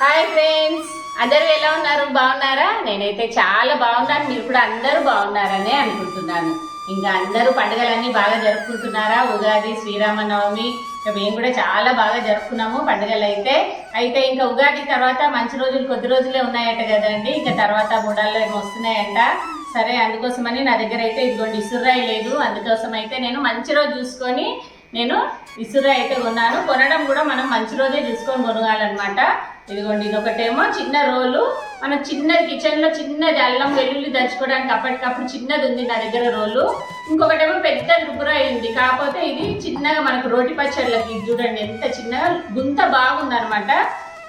Hi friends. అందరూ ఎలా ఉన్నారు? బాగున్నారా? నేనైతే చాలా బాగున్నాను. మీరు కూడా అందరూ బాగున్నారనే అనుకుంటున్నాను. ఇంకా అందరూ పండుగలన్నీ బాగా జరుపుకుంటున్నారా? ఉగాది శ్రీరామనవమి మేము కూడా చాలా బాగా జరుపుకున్నాము పండుగలు అయితే అయితే ఇంకా ఉగాది తర్వాత మంచి రోజులు కొద్ది రోజులే ఉన్నాయట కదండి. ఇంకా తర్వాత గుడాల్లో ఏమో వస్తున్నాయంట. సరే అందుకోసమని నా దగ్గర అయితే ఇదిగోండి ఇసురాయి లేదు. అందుకోసం అయితే నేను మంచి రోజు చూసుకొని నేను ఇసురాయి అయితే కొన్నాను. కొనడం కూడా మనం మంచి రోజే చూసుకొని కొనగాలన్నమాట. ఇదిగోండి ఇది ఒకటేమో చిన్న రోలు. మన చిన్న కిచెన్లో చిన్నది అల్లం వెల్లుల్లి దంచుకోవడానికి అప్పటికప్పుడు చిన్నది ఉంది నా దగ్గర రోలు. ఇంకొకటేమో పెద్ద రుబ్బురాయి ఉంది కాకపోతే ఇది చిన్నగా మనకు రోటి పచ్చళ్ళకి చూడండి ఎంత చిన్నగా గుంత బాగుందన్నమాట.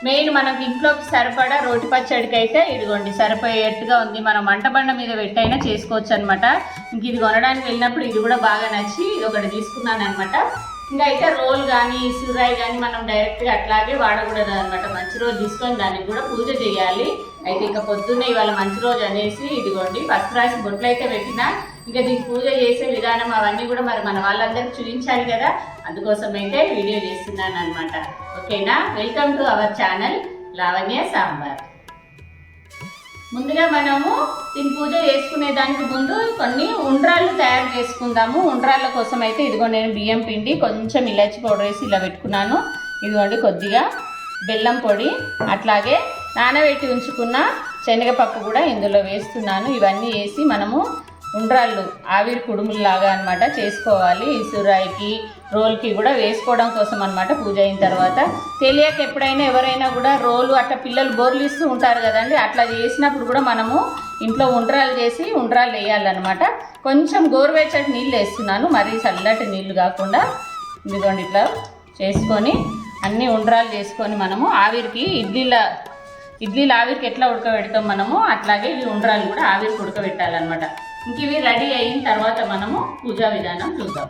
మెయిన్ మనకి ఇంట్లోకి సరిపడా రోటి పచ్చడికి అయితే ఇదిగోండి సరిపోయేట్టుగా ఉంది. మనం వంట బండ మీద పెట్టైనా చేసుకోవచ్చు అనమాట ఇంక ఇది కొనడానికి వెళ్ళినప్పుడు ఇది కూడా బాగా నచ్చి ఇది ఒకటి తీసుకున్నాను అనమాట ఇంకా అయితే రోల్ కానీ సురాయి కానీ మనం డైరెక్ట్గా అట్లాగే వాడకూడదు అనమాట మంచి రోజు తీసుకొని దానికి కూడా పూజ చేయాలి. అయితే ఇంకా పొద్దున్నే ఇవాళ మంచి రోజు అనేసి ఇదిగోండి. ఫస్ట్ రాసి బొట్లు అయితే పెట్టినా ఇంకా దీనికి పూజ చేసే విధానం అవన్నీ కూడా మరి మన వాళ్ళందరికీ చూపించాలి కదా. అందుకోసం అయితే వీడియో చేస్తున్నాను అనమాట ఓకేనా? Welcome to our channel Lavanya sambar. ముందుగా మనము దీని పూజ చేసుకునే దానికి ముందు కొన్ని ఉండ్రాళ్ళు తయారు చేసుకుందాము. ఉండ్రాళ్ళ కోసం అయితే ఇదిగో నేను బియ్యం పిండి కొంచెం ఇలాచి పౌడర్ వేసి ఇలా పెట్టుకున్నాను. ఇదిగోండి కొద్దిగా బెల్లం పొడి అట్లాగే నానబెట్టి ఉంచుకున్న శనగపప్పు కూడా ఇందులో వేస్తున్నాను. ఇవన్నీ వేసి మనము ఉండ్రాళ్ళు ఆవిరి కుడుముల్లాగా అనమాట చేసుకోవాలి. ఇసురాయికి రోల్కి కూడా వేసుకోవడం కోసం అనమాట పూజ అయిన తర్వాత. తెలియక ఎప్పుడైనా ఎవరైనా కూడా రోలు అట్లా పిల్లలు బోర్లు ఇస్తూ ఉంటారు కదండి. అట్లా చేసినప్పుడు కూడా మనము ఇంట్లో ఉండ్రాలు చేసి ఉండ్రాలు వేయాలన్నమాట. కొంచెం గోరువెచ్చటి నీళ్ళు వేస్తున్నాను. మరీ చల్లటి నీళ్ళు కాకుండా ఇదిగోండి ఇట్లా చేసుకొని అన్ని ఉండ్రాలు చేసుకొని మనము ఆవిరికి ఇడ్లీల ఇడ్లీలు ఆవిరికి ఎట్లా ఉడకబెడతాం మనము అట్లాగే ఈ ఉండ్రాలు కూడా ఆవిరికి ఉడకబెట్టాలన్నమాట. ఇంక ఇవి రెడీ అయిన తర్వాత మనము పూజా విధానం చూద్దాం.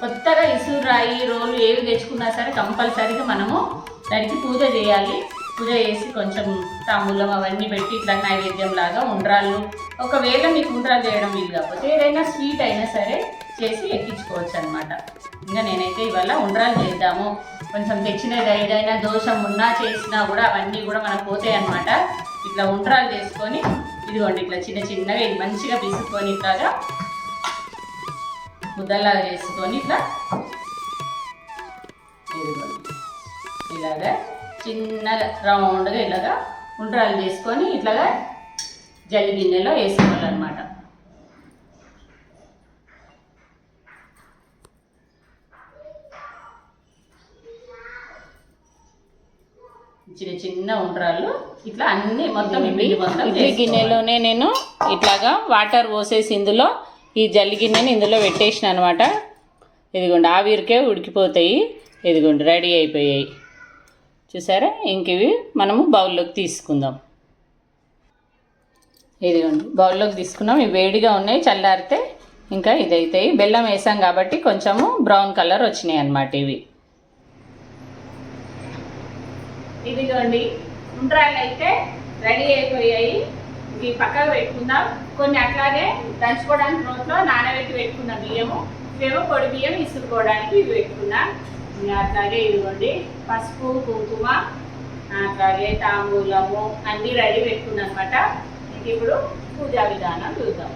కొత్తగా ఇసురు రాయి రోలు ఏవి తెచ్చుకున్నా సరే కంపల్సరీగా మనము దానికి పూజ చేయాలి. పూజ చేసి కొంచెం తాంబూలం అవన్నీ పెట్టి ఇట్లా నైవేద్యం లాగా ఉండ్రాళ్ళు. ఒకవేళ మీకు ఉండ్రాలు చేయడం వీలు కాకపోతే ఏదైనా స్వీట్ అయినా సరే చేసి ఎక్కించుకోవచ్చు అనమాట ఇంకా నేనైతే ఇవాళ ఉండ్రాలు చేద్దాము. కొంచెం తెచ్చినది ఏదైనా దోషం ఉన్నా చేసినా కూడా అవన్నీ కూడా మనకు పోతాయి అనమాట ఇట్లా ఉండ్రాలు చేసుకొని ఇదిగోండి ఇట్లా చిన్న చిన్నగా ఇది మంచిగా పిసుకొని ఇట్లాగా ముద్దలాగా చేసుకొని ఇట్లా ఇదిగోండి. ఇలాగా చిన్నగా రౌండ్గా ఇలాగా ఉండ్రాలు చేసుకొని ఇట్లాగా జల్లి గిన్నెలో వేసుకోవాలన్నమాట. చిన్న చిన్న ఉండ్రాలు ఇట్లా అన్ని మొత్తం ఇడ్లీ గిన్నెలోనే నేను ఇట్లాగా వాటర్ పోసేసి ఇందులో ఈ జల్లి గిన్నెని ఇందులో పెట్టేసిన అనమాట ఇదిగోండి ఆవిరికే ఉడికిపోతాయి. ఇదిగోండి రెడీ అయిపోయాయి. చూసారా? ఇంక ఇవి మనము బౌల్లోకి తీసుకుందాం. ఇదిగోండి బౌల్లోకి తీసుకున్నాం. ఇవి వేడిగా ఉన్నాయి చల్లారితే ఇంకా ఇదైతాయి. బెల్లం వేసాం కాబట్టి కొంచెము బ్రౌన్ కలర్ వచ్చినాయి అన్నమాట ఇవి. ఇదిగోండి ఉండ్రాళ్ళు అయితే రెడీ అయిపోయాయి. ఇవి పక్కకు పెట్టుకుందాం. కొన్ని అట్లాగే దంచుకోవడానికి రోట్లో నానబెట్టి పెట్టుకుందాం బియ్యము. ఇవేమో పొడి బియ్యం ఇసురుకోవడానికి ఇవి పెట్టుకుందాం. అట్లాగే ఇదిగోండి పసుపు కుంకుమ అట్లాగే తాంబూలము అన్నీ రెడీ పెట్టుకున్నా అనమాట ఇంక ఇప్పుడు పూజా విధానం చూద్దాం.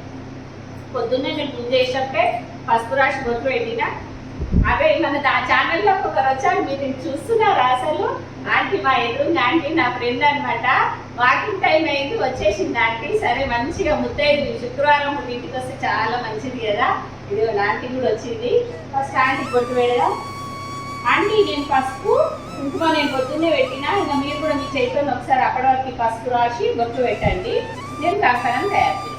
పొద్దున్నే నేను పూజ చేసేటప్పుడే పసుపు రాసి బొట్టు పెట్టిన అదే మన ఆ ఛానల్లో ఒకరు వచ్చారు మీరు చూస్తున్నారు అసలు. ఆంటీ మా ఎదురుంది ఆంటీ నా ఫ్రెండ్ అనమాట వాకింగ్ టైం అయింది వచ్చేసింది ఆంటీ. సరే మంచిగా ముత్తైదు శుక్రవారం పూట ఇంటికి వస్తే చాలా మంచిది కదా. ఇది ఆంటీ కూడా వచ్చింది. ఫస్ట్ ఆంటీ బొట్టు పెడదా? ఆంటీ నేను పసుపు కుంకుమ నేను పొద్దున్నే పెట్టినా. ఇంకా మీరు కూడా మీ చేతిలో ఒకసారి అప్పటి వరకు పసుపు రాసి బొట్టు పెట్టండి. నేను కంకణం తయారు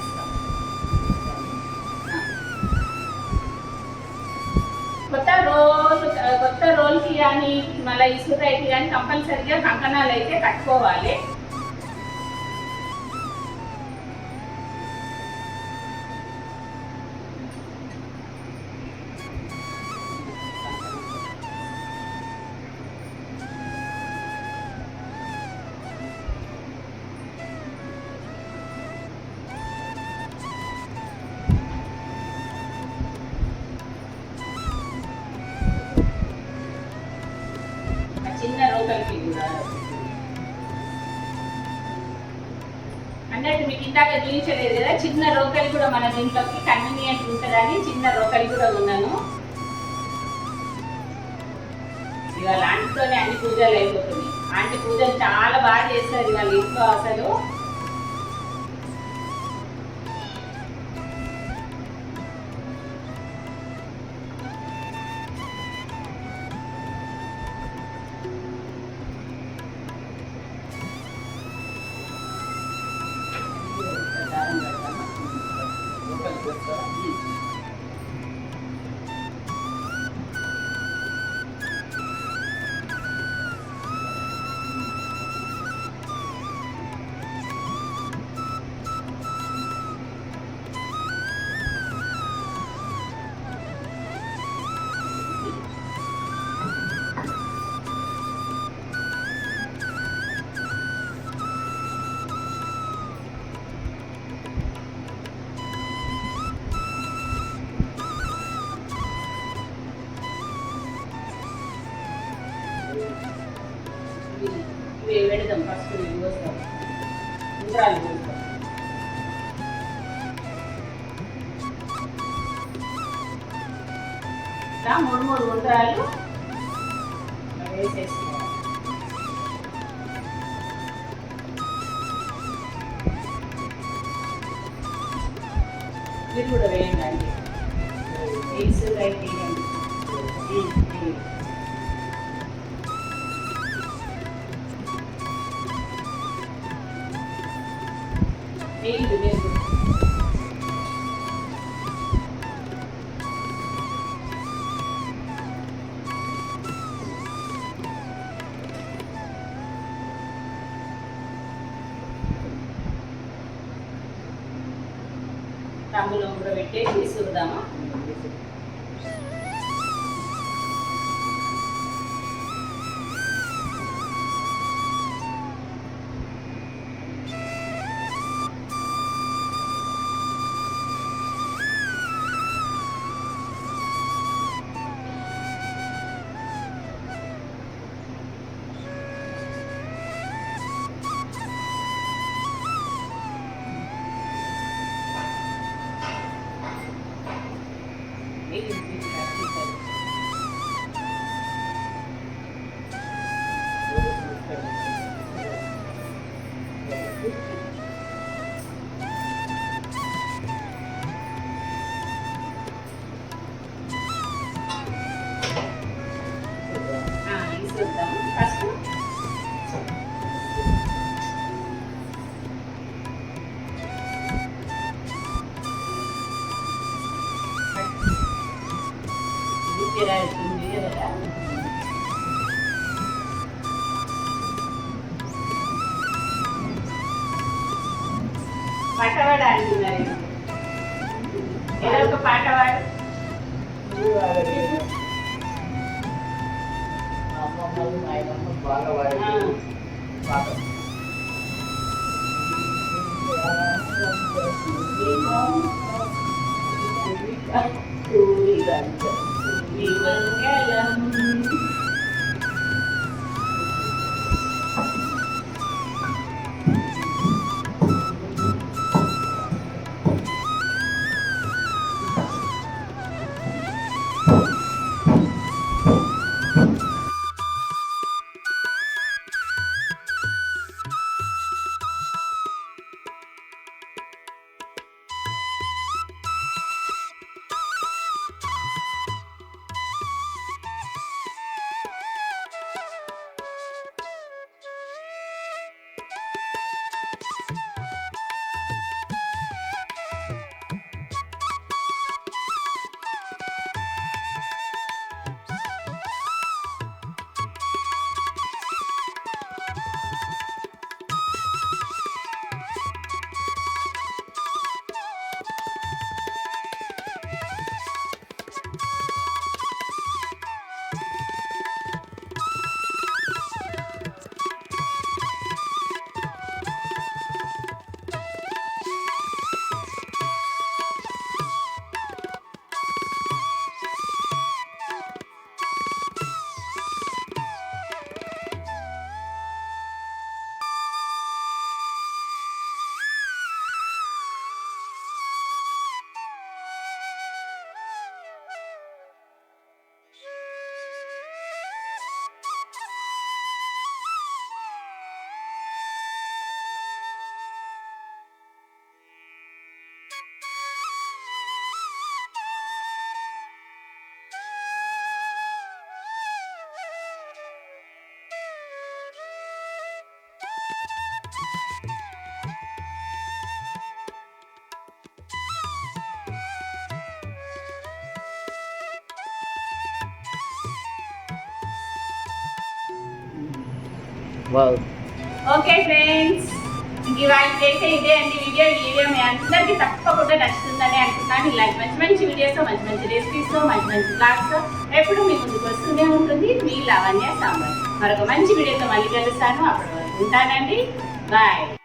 రోజు కొత్త రోల్కి కానీ మళ్ళీ ఇసురైకి కానీ కంపల్సరిగా కంకణాలు అయితే కట్టుకోవాలి. ఇందాక చూపించలేదు కదా చిన్న రోకలి కూడా మన దీంట్లోకి కన్వీనియంట్ ఉంటుందని చిన్న రోకలి కూడా ఉన్నాను. ఇవాళ ఆంటీతోనే అన్ని పూజలు అయిపోతుంది ఆంటీ పూజలు చాలా బాగా చేస్తారు ఇవాళ ఇంట్లో అసలు. పెడదాం ఫస్ట్ ఇవి పోస్తాం ఉంగరాలు పోస్తాం ఇట్లా మూడు మూడు ఉంగరాలు వేసేసుకోవాలి. మీరు కూడా వేయండి. అండి ఎగ్స్ రైట్ వేయండి ఉమ్, వేయండి. వేయండి వేయండి తమ్ములో కూడా పెట్టేసి చూద్దామా ఏదో ఒక పాట పాడు అమ్మమ్మలు నాయనమ్మ బాగా వాడి ఆ. పాట విమంగళం ఓకే ఫ్రెండ్స్ ఇంక ఇవాళ చేసే ఇదే అండి వీడియో. వీడియో మీ అందరికీ తప్పకుండా నచ్చుతుందని అనుకుంటాను ఇలాంటి మంచి మంచి వీడియోస్ మంచి మంచి రెసిపీస్ మంచి మంచి బ్లాగ్స్ ఎప్పుడు మీ ముందుకు వస్తూనే ఉంటుంది. మీ లావణ్య సాంబార్. మరొక మంచి వీడియోతో మళ్ళీ కలుస్తాను. అప్పటి ఉంటానండి. బాయ్.